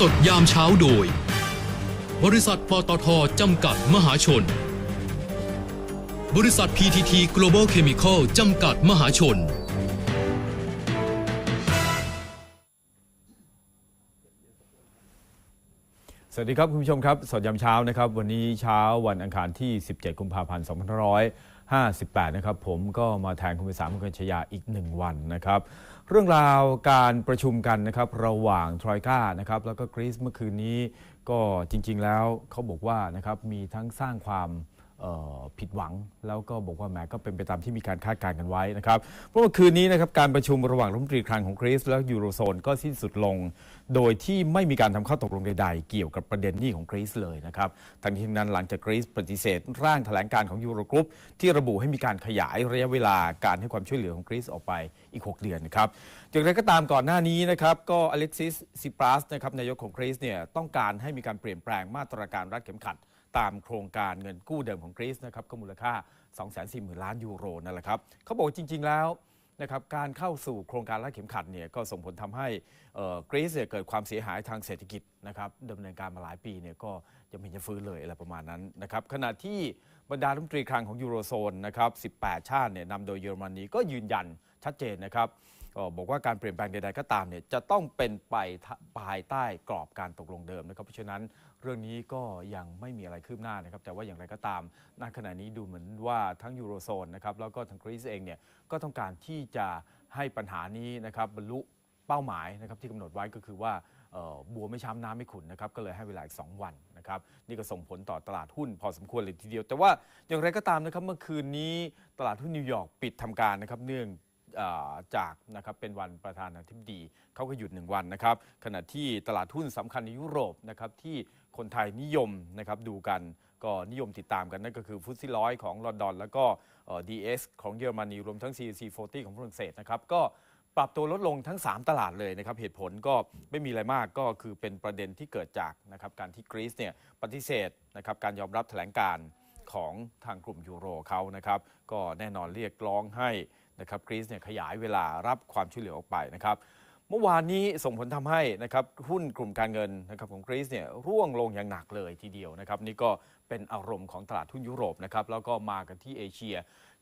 สดยามเช้าโดย บริษัทปตทจำกัดมหาชน บริษัท PTT Global Chemical จำกัดมหาชน สวัสดีครับ คุณผู้ชมครับ สดยามเช้านะครับ วันนี้เช้าวันอังคารที่ 17 กุมภาพันธ์ 58 นะครับ ผมก็มาแทนคุณไปสามคุณชยาอีกหนึ่งวันนะครับ เรื่องราวการประชุมกันนะครับระหว่างทรอยกานะครับแล้วก็กรีซเมื่อคืนนี้ก็จริง ๆ แล้วเขาบอกว่านะครับมีทั้งสร้างความ ผิดหวัง แล้วก็บอกว่าแหมก็เป็นไปตามที่มีการคาดการณ์กันไว้นะครับเพราะว่าคืนนี้นะครับการประชุมระหว่างรัฐมนตรีคลังของกรีซและยูโรโซนก็สิ้นสุดลง โดยที่ไม่มีการทำข้อตกลงใดๆ เกี่ยวกับประเด็นนี้ของกรีซเลยนะครับทั้งนี้ทั้งนั้นหลังจากกรีซปฏิเสธ ร่างแถลงการของยูโรกรุ๊ปที่ระบุให้มีการขยายระยะเวลาการให้ความช่วยเหลือของกรีซออกไปอีก 6 เดือนนะครับอย่างไรก็ตามก่อนหน้านี้นะครับก็อเล็กซิสซิปรัสนะครับนายกของกรีซเนี่ยต้องการให้มีการเปลี่ยนแปลงมาตรการรัดเข็มขัด ตามโครงการเงินกู้เดิมของกรีซนะครับก็มูลค่า 240,000 ล้านยูโรนั่นแหละครับเขาบอกจริง ๆ แล้วนะครับการเข้าสู่โครงการรัดเข็มขัดเนี่ยก็ส่งผลทำให้กรีซเเกิดความเสียหายทางเศรษฐกิจนะครับดำเนินการมาหลายปีเนี่ยก็ยังไม่จะฟื้นเลยอะไรประมาณนั้นนะครับขณะที่บรรดารัฐมนตรีคลังของยูโรโซนนะครับ 18 ชาติเนี่ยนำโดยเยอรมนีก็ยืนยันชัดเจนนะครับบอกว่าการเปลี่ยนแปลงใดๆก็ตามเนี่ยจะต้องเป็นไปภายใต้กรอบการตกลงเดิมนะครับเพราะฉะนั้น เรื่องนี้ก็ยังไม่มีอะไรคืบหน้านะครับ แต่ว่าอย่างไรก็ตามณขณะนี้ดูเหมือนว่าทั้งยูโรโซนนะครับแล้วก็ทางกรีซเองเนี่ยก็ต้องการที่จะให้ปัญหานี้นะครับบรรลุเป้าหมายนะครับที่กำหนดไว้ก็คือว่าบัวไม่ช้ำน้ำไม่ขุนนะครับก็เลยให้เวลาอีก 2 วันนะครับนี่ก็ส่งผลต่อตลาดหุ้นพอสมควรเลยทีเดียว แต่ว่าอย่างไรก็ตามนะครับเมื่อคืนนี้ตลาดหุ้นนิวยอร์กปิดทำการนะครับเนื่องจากนะครับเป็นวันประธานาธิบดีเขาก็หยุดหนึ่งวันนะครับขณะที่ตลาดหุ้นสำคัญในยุโรปนะครับที่ คนไทยนิยมนะครับดูกันก็นิยมติดตามกันนั่นก็คือฟุตซี่ร้อยของลอนดอน แล้วก็เอ่อ DS ของเยอรมนีรวมทั้ง CAC 40 ของฝรั่งเศสนะครับก็ปรับตัวลดลงทั้ง 3 ตลาดเลยนะครับ เหตุผลก็ไม่มีอะไรมากก็คือเป็นประเด็นที่เกิดจากนะครับการที่กรีซเนี่ยปฏิเสธนะครับการยอมรับแถลงการของทางกลุ่มยูโรเขานะครับ ก็แน่นอนเรียกร้องให้นะครับกรีซเนี่ยขยายเวลารับความช่วยเหลือออกไปนะครับ เมื่อวานนี้ส่งผลทำให้นะครับหุ้นกลุ่มการเงินนะครับของกรีซเนี่ยร่วงลงอย่างหนักเลยทีเดียวนะครับนี่ก็เป็นอารมณ์ของตลาดหุ้นยุโรปนะครับแล้วก็มากันที่เอเชีย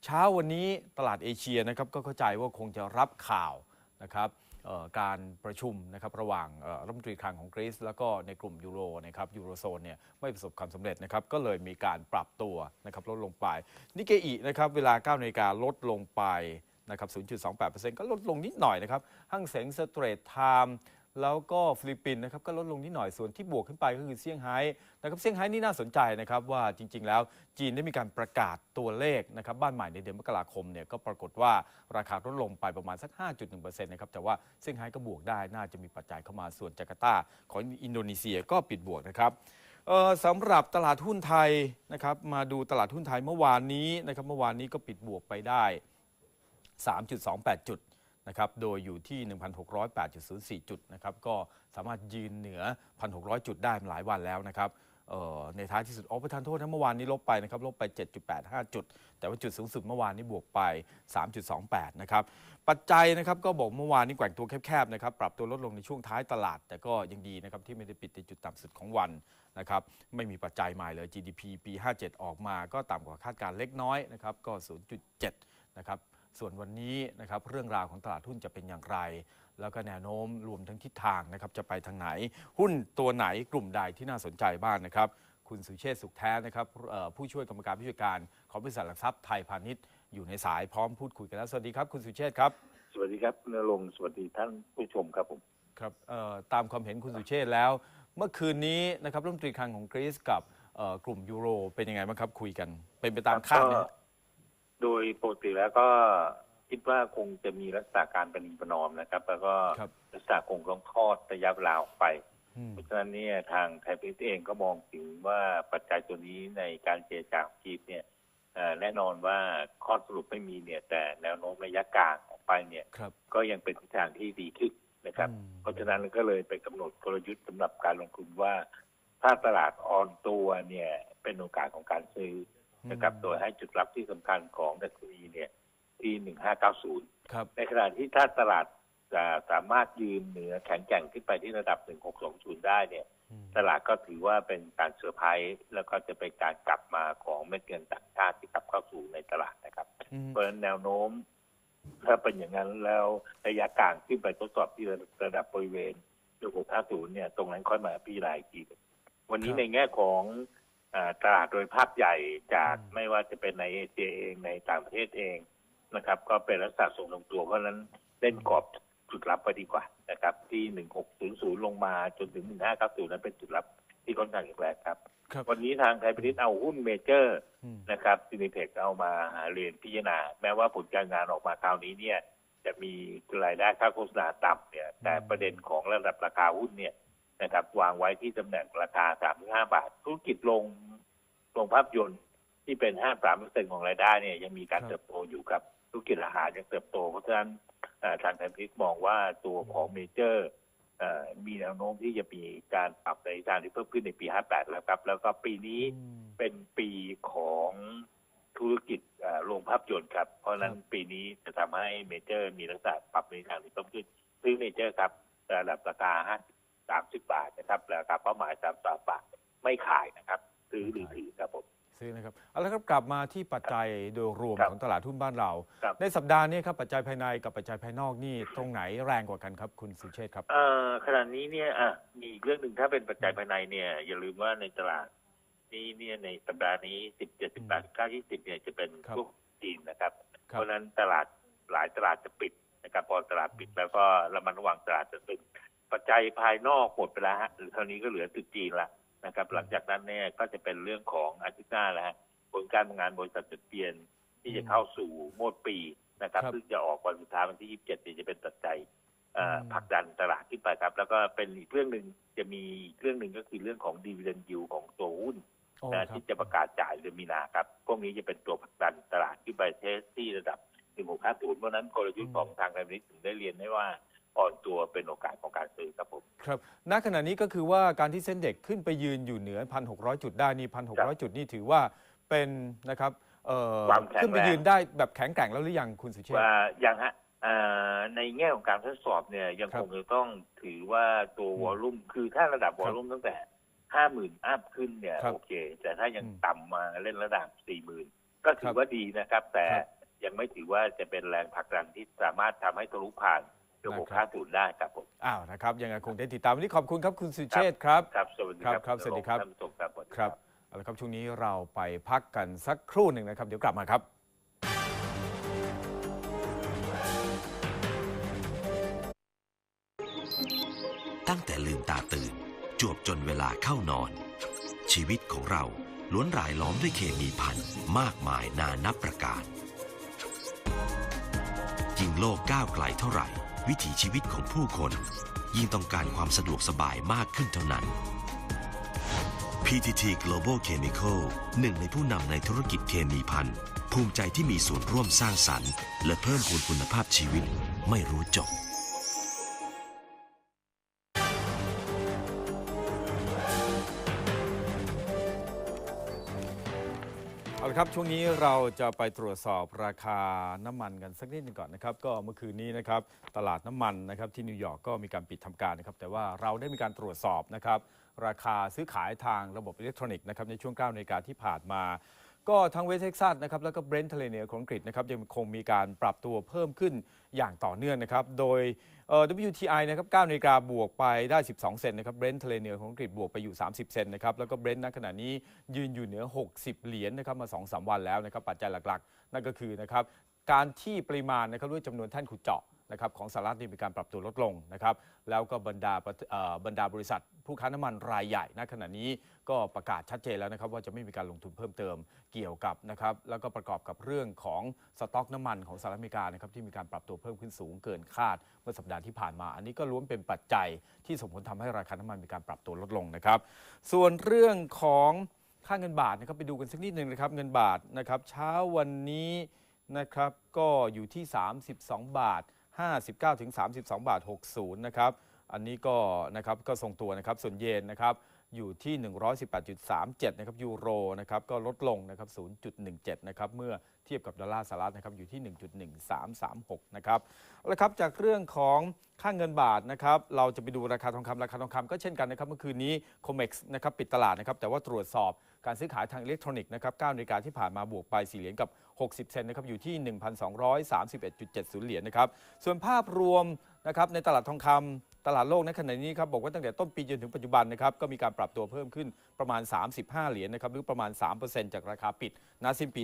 เช้าวันนี้ตลาดเอเชียนะครับก็เข้าใจว่าคงจะรับข่าวนะครับการประชุมนะครับระหว่างรัฐมนตรีคลังของกรีซแล้วก็ในกลุ่มยูโรนะครับยูโรโซนเนี่ยไม่ประสบความสำเร็จนะครับก็เลยมีการปรับตัวนะครับลดลงไปนิเกอินะครับเวลา9นาฬิกาลดลงไป นะครับ 0.28%ก็ลดลงนิดหน่อยนะครับห้างเสงสเตรทไทม์แล้วก็ฟิลิปปินส์นะครับก็ลดลงนิดหน่อยส่วนที่บวกขึ้นไปก็คือเซี่ยงไฮ้นะครับเซี่ยงไฮ้นี่น่าสนใจนะครับว่าจริง ๆ แล้วจีนได้มีการประกาศตัวเลขนะครับบ้านใหม่ในเดือนมกราคมเนี่ยก็ปรากฏว่าราคาลดลงไปประมาณสัก 5.1%นะครับแต่ว่าเซี่ยงไฮ้ก็บวกได้น่าจะมีปัจจัยเข้ามาส่วนจาการ์ตาของอินโดนีเซียก็ปิดบวกนะครับเออสำหรับตลาดหุ้นไทยนะครับมาดูตลาดหุ้นไทยเมื่อวานนี้นะครับเมื่อวานนี้ก็ปิดบวกไปได้ 3.28 จุดนะครับ โดยอยู่ที่ 1,608.04 จุดนะครับ ก็สามารถยืนเหนือ 1,600 จุดได้หลายวันแล้วนะครับในท้ายที่สุดอ๋อประทานโทษนะเมื่อวานนี้ลบไปนะครับลบไป 7.85 จุด แต่ว่าจุดสูงสุดเมื่อวานนี้บวกไป 3.28 นะครับ ปัจจัยนะครับก็บอกเมื่อวานนี้แกว่งตัวแคบๆนะครับปรับตัวลดลงในช่วงท้ายตลาด แต่ก็ยังดีนะครับที่ไม่ได้ปิดในจุดต่ำสุดของวันนะครับไม่มีปัจจัยใหม่เลย GDP ปี 57 ออกมา ก็ต่ำกว่าคาดการณ์เล็กน้อยนะครับก็ 0.7 นะครับ ส่วนวันนี้นะครับเรื่องราวของตลาดหุ้นจะเป็นอย่างไร แล้วก็แนวโน้มรวมทั้งทิศทางนะครับจะไปทางไหน หุ้นตัวไหนกลุ่มใดที่น่าสนใจบ้างนะครับ คุณสุเชษฐ์สุขแท้นะครับเอ่อผู้ช่วยกรรมการผู้จัดการของบริษัทหลักทรัพย์ไทยพาณิชย์อยู่ในสายพร้อมพูดคุยกันแล้วสวัสดีครับคุณสุเชษฐ์ครับสวัสดีครับนรงค์สวัสดีท่านผู้ชมครับผมครับเอ่อตามความเห็นคุณสุเชษฐ์แล้ว เมื่อคืนนี้นะครับรัฐมนตรีคลังของกรีซกับเอ่อกลุ่มยูโรเป็นยังไงบ้างครับคุยกัน เป็นไปตามคาดไหมก็ โดยปกติแล้วก็คิดว่าคงจะมีลักษณะการประนีประนอมนะครับ แล้วก็ครับลักษณะคงต้องทอดระยะเวลาออกไปอืมเพราะฉะนั้นเนี่ยทางไทยพิษเองก็มองถึงว่าปัจจัยตัวนี้ในการเจรจาของจีนเนี่ยเอ่อแน่นอนว่าข้อสรุปไม่มีเนี่ย แต่แนวโน้มระยะกลางออกไปเนี่ยครับก็ยังเป็นทิศทางที่ดีขึ้นนะครับอืมเพราะฉะนั้นก็เลยไปกำหนดกลยุทธ์สำหรับการลงทุนว่า ถ้าตลาดอ่อนตัวเนี่ยเป็นโอกาสของการซื้อ นะครับ โดยให้จุดรับที่สำคัญของดัชนีเนี่ยที่1590ครับในขณะที่ถ้าตลาดจะสามารถยืนเหนือแข็งแกร่งขึ้นไปที่ระดับ1620ได้เนี่ย ตลาดก็ถือว่าเป็นการเซอร์ไพรส์แล้วก็จะเป็นการกลับมาของเม็ดเงินต่างชาติที่กลับเข้าสู่ในตลาดนะครับอืมเพราะฉะนั้นแนวโน้ม ถ้าเป็นอย่างนั้นแล้วระยะกลางขึ้นไปทดสอบที่ระดับบริเวณ1650เนี่ยตรงนั้นค่อยมาพี่รายอีกทีวันนี้ครับในแง่ของอา ตลาดโดยภาพใหญ่จากอืมไม่ว่าจะเป็นในเอเชียเองในต่างประเทศเองนะครับ ก็เป็นลักษณะทรงลงตัวเพราะฉะนั้นเล่นกรอบจุดรับไปดีกว่านะครับ ที่1600ลงมาจนถึง1590นั้นเป็นจุดรับที่ค่อนข้างแข็งแรงครับครับ วันนี้ทางไทยพาณิชย์เอาหุ้นเมเจอร์อืมนะครับซินิเพ็กเอามาเรียนพิจารณา แม้ว่าผลการงานออกมาคราวนี้เนี่ย จะมีรายได้ค่าโฆษณาต่ำเนี่ย แต่ประเด็นของระดับราคาหุ้นเนี่ย นะครับวางไว้ที่ตำแหน่งราคา 35 บาท ธุรกิจลงลงภาพยนตร์ที่เป็น 53%ของรายได้เนี่ยยังมีการครับเติบโตอยู่ครับ ธุรกิจอาหารยังเติบโต เพราะฉะนั้นเอ่อทางไทยพาณิชย์มองว่าตัวของเมเจอร์เอ่อมีแนวโน้มที่จะมีการปรับในทางที่เพิ่มขึ้นในปี 58 แล้วครับ แล้วก็ปีนี้อืมเป็นปีของธุรกิจเอ่อโรงภาพยนตร์ครับ เพราะฉะนั้นครับปีนี้จะทำให้เมเจอร์ มีลักษณะปรับในทางที่เพิ่มขึ้นซื้อเมเจอร์ครับระดับราคา 5 30บาทนะครับราคาเป้าหมาย3 3บาทไม่ขายนะครับซื้อหรือถือครับผมซื้อนะครับเอาละครับกลับมาที่ปัจจัยโดยรวมครับของตลาดหุ้นบ้านเราครับในสัปดาห์นี้ครับปัจจัยภายในกับปัจจัยภายนอกนี่ตรงไหนแรงกว่ากันครับ คุณสุเชษฐ์ครับเอ่อขณะนี้เนี่ยอะมีอีกเรื่องหนึ่งถ้าเป็นปัจจัยภายในเนี่ย อย่าลืมว่าในตลาดนี้เนี่ยในสัปดาห์นี้17 18 19 20เนี่ยจะเป็นครับช่วงจีนนะครับคเพรับราะฉะนั้นตลาดหลายตลาดจะปิดนะครับพอตลาดปิดแล้วก็ระมัดระวังตลาดจะตึง ปัจจัยภายนอกหมดไปแล้วฮะหรือเท่านี้ก็เหลือตึกจีนละนะครับ หลังจากนั้นเนี่ยก็จะเป็นเรื่องของอาทิตย์หน้าแล้วฮะผลการทำงานบริษัทจดทะเบียนที่จะเข้าสู่โหมดปีนะครับครับซึ่งจะออกวันสุดท้ายวันที่ 27เนี่ยจะเป็นปัจจัยเอ่ออมผลักดันตลาดขึ้นไปครับ แล้วก็เป็นอีกเรื่องหนึ่งจะมีอีกเรื่องหนึ่งก็คือเรื่องของดีเวเดนยิวของตัวหุ้นโอ้นะครับที่จะประกาศจ่ายเดือนมีนาครับ พวกนี้จะเป็นตัวผลักดันตลาดขึ้นไปเทสที่ระดับ1650เพราะฉะนั้นกลยุทธ์ของทางการเงินถึงได้เรียนได้ว่า อ่อนตัวเป็นโอกาสของการซื้อครับผม ครับ ณ ขณะนี้ก็คือว่าการที่เส้นเด็กขึ้นไปยืนอยู่เหนือ 1,600 จุดได้นี่ครั1,600บจุดนี่ถือว่าเป็นนะครับเอ่อความแข็งแรง ขึ้นไปยืนได้แบบแข็งแกร่งแล้วหรือยังคุณสุเชษฐ์ว่าอย่างฮะเอ่อในแง่ของการทดสอบเนี่ยยังครับคงจะต้องถือว่าตัวอืมวอลลุ่มคือถ้าระดับวอลลุ่มตั้งแต่ห้าหมื่นอัพขึ้นเนี่ยครับโอเค แต่ถ้ายังอืมต่ำมาเล่นระดับสี่หมื่นก็ถืครัอบว่าดีนะครับ แต่ครับ ยังไม่ถือว่าจะเป็นแรงผลักดันที่สามารถทำให้ทะลุผ่าน เดือนหกนะครัห้าบศูนย์ได้ครับผมอ้าวนะครับยังไงคงได้ติดตามวันนี้ขอบคุณครับคุณสุเชษฐ์ครับ ครับ สวัสดีคครัรับบครับสวัสดีครับท่านผู้ชมครับสวัสดีครับเอาละครับช่วงนี้เราไปพักกันสักครู่หนึ่งนะครับ เดี๋ยวกลับมาครับตั้งแต่ลืมตาตื่น จวบจนเวลาเข้านอน ชีวิตของเราล้วนรายล้อมด้วยเคมีพันมากมายนานับประการ ยิ่งโลกก้าวไกลเท่าไหร่ วิถีชีวิตของผู้คน ยิ่งต้องการความสะดวกสบายมากขึ้นเท่านั้น PTT Global Chemical หนึ่งในผู้นำในธุรกิจเคมีพันภูมิใจที่มีส่วนร่วมสร้างสรรค์ และเพิ่มพูนคุณภาพชีวิตไม่รู้จบ ละครับช่วงนี้เราจะไปตรวจสอบราคาน้ำมันกันสักนิดหนึงก่อนนะครับก็เมื่อคืนนี้นะครับตลาดน้ำมันนะครับที่นิวยอร์กก็มีการปิดทำการนะครับแต่ว่าเราได้มีการตรวจสอบนะครับราคาซื้อขายทางระบบอิเล็กทรอนิกส์นะครับในช่วง9นาฬิกาที่ผ่านมา ก็ทั้งเวสเท็กซัสนะครับแล้วก็เบรนท์ทะเลเหนือของอังกฤษนะครับยังคงมีการปรับตัวเพิ่มขึ้น อย่างต่อเนื่องนะครับ โดย WTI นะครับ9นาฬิกาบวกไปได้ 12 เซนนะครับเบรนท์ทะเลเหนือของอังกฤษบวกไปอยู่ 30 เซนนะครับ แล้วก็เบรนท์ณขณะนี้ยืนอยู่เหนือ 60 เหรียญนะครับมา 2-3 วันแล้วนะครับ ปัจจัยหลักๆ นั่นก็คือนะครับการที่ปริมาณนะครับด้วยจำนวนแท่านขุดเจาะ นะครับของสหรัฐนี่มีการปรับตัวลดลงนะครับแล้วก็บรรดาบรรดาบริษัท ผู้ค้าน้ำมันรายใหญ่ณขณะนี้ก็ประกาศชัดเจนแล้วนะครับว่าจะไม่มีการลงทุนเพิ่มเติมเกี่ยวกับนะครับแล้วก็ประกอบกับเรื่องของสต็อกน้ำมันของสหรัฐอเมริกานะครับที่มีการปรับตัวเพิ่มขึ้นสูงเกินคาดเมื่อสัปดาห์ที่ผ่านมา อันนี้ก็ล้วนเป็นปัจจัยที่ส่งผลทำให้ราคาน้ำมันมีการปรับตัวลดลงนะครับ ส่วนเรื่องของค่าเงินบาทนะครับไปดูกันสักนิดหนึ่งนะครับเงินบาทนะครับเช้าวันนี้นะครับก็อยู่ที่ 32 บาท 59 ถึง 32 บาท 60 นะครับ อันนี้ก็นะครับก็ทรงตัวนะครับ ส่วนเยนนะครับ อยู่ที่ 118.37 นะครับยูโรนะครับก็ลดลงนะครับ 0.17 นะครับเมื่อเทียบกับดอลลาร์สหรัฐนะครับอยู่ที่ 1.1336 นะครับเอาละครับจากเรื่องของค่าเงินบาทนะครับเราจะไปดูราคาทองคำราคาทองคำก็เช่นกันนะครับเมื่อคืนนี้ COMEX นะครับปิดตลาดนะครับแต่ว่าตรวจสอบการซื้อขายทางอิเล็กทรอนิกส์นะครับ9นาฬิกาที่ผ่านมาบวกไป4เหรียญกับ 60 เซนนะครับอยู่ที่ 1,231.70 เหรียญนะครับส่วนภาพรวม นะครับในตลาดทองคำตลาดโลกในขณะนี้ครับบอกว่าตั้งแต่ต้นปีจนถึงปัจจุบันนะครับก็มีการปรับตัวเพิ่มขึ้นประมาณ 35 เหรียญนะครับหรือประมาณ 3%จากราคาปิดณสิ้นปี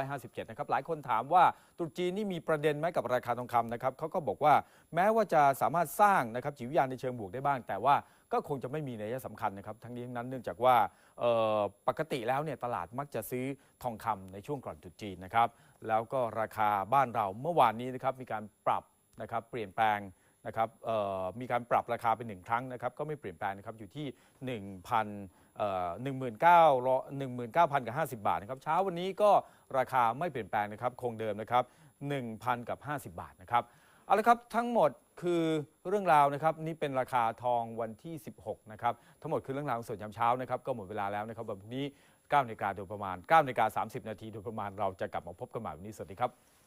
2557 นะครับหลายคนถามว่าตรุษจีนนี่มีประเด็นไหมกับราคาทองคำนะครับเขาก็บอกว่าแม้ว่าจะสามารถสร้างนะครับจิตวิทยาณในเชิงบวกได้บ้าง แต่ว่าก็คงจะไม่มีนัยสำคัญนะครับ ทั้งนี้ทั้งนั้นเนื่องจากว่าปกติแล้วเนี่ยตลาดมักจะซื้อทองคำในช่วงก่อนตรุษจีนนะครับแล้วก็ราคาบ้านเราเมื่อวานนี้นะครับมีการปรับนะครับเปลี่ยนแปลง นะครับมีการปรับราคาเป็นหนึ่งครั้งนะครับก็ไม่เปลี่ยนแปลงนะครับอยู่ที่ 1,000เอ่อ19,000 19,000กับ50บาทนะครับเช้าวันนี้ก็ราคาไม่เปลี่ยนแปลงนะครับคงเดิมนะครับ1,000กับ50บาทนะครับเอาละครับทั้งหมดคือเรื่องราวนะครับนี่เป็นราคาทองวันที่ 16นะครับทั้งหมดคือเรื่องราวส่วนยามเช้านะครับก็หมดเวลาแล้วนะครับวันพรุ่งนี้9นาฬิกาโดยประมาณ9นาฬิกา30 นาทีโดยประมาณเราจะกลับมาพบกันใหม่วันนี้สวัสดีครับ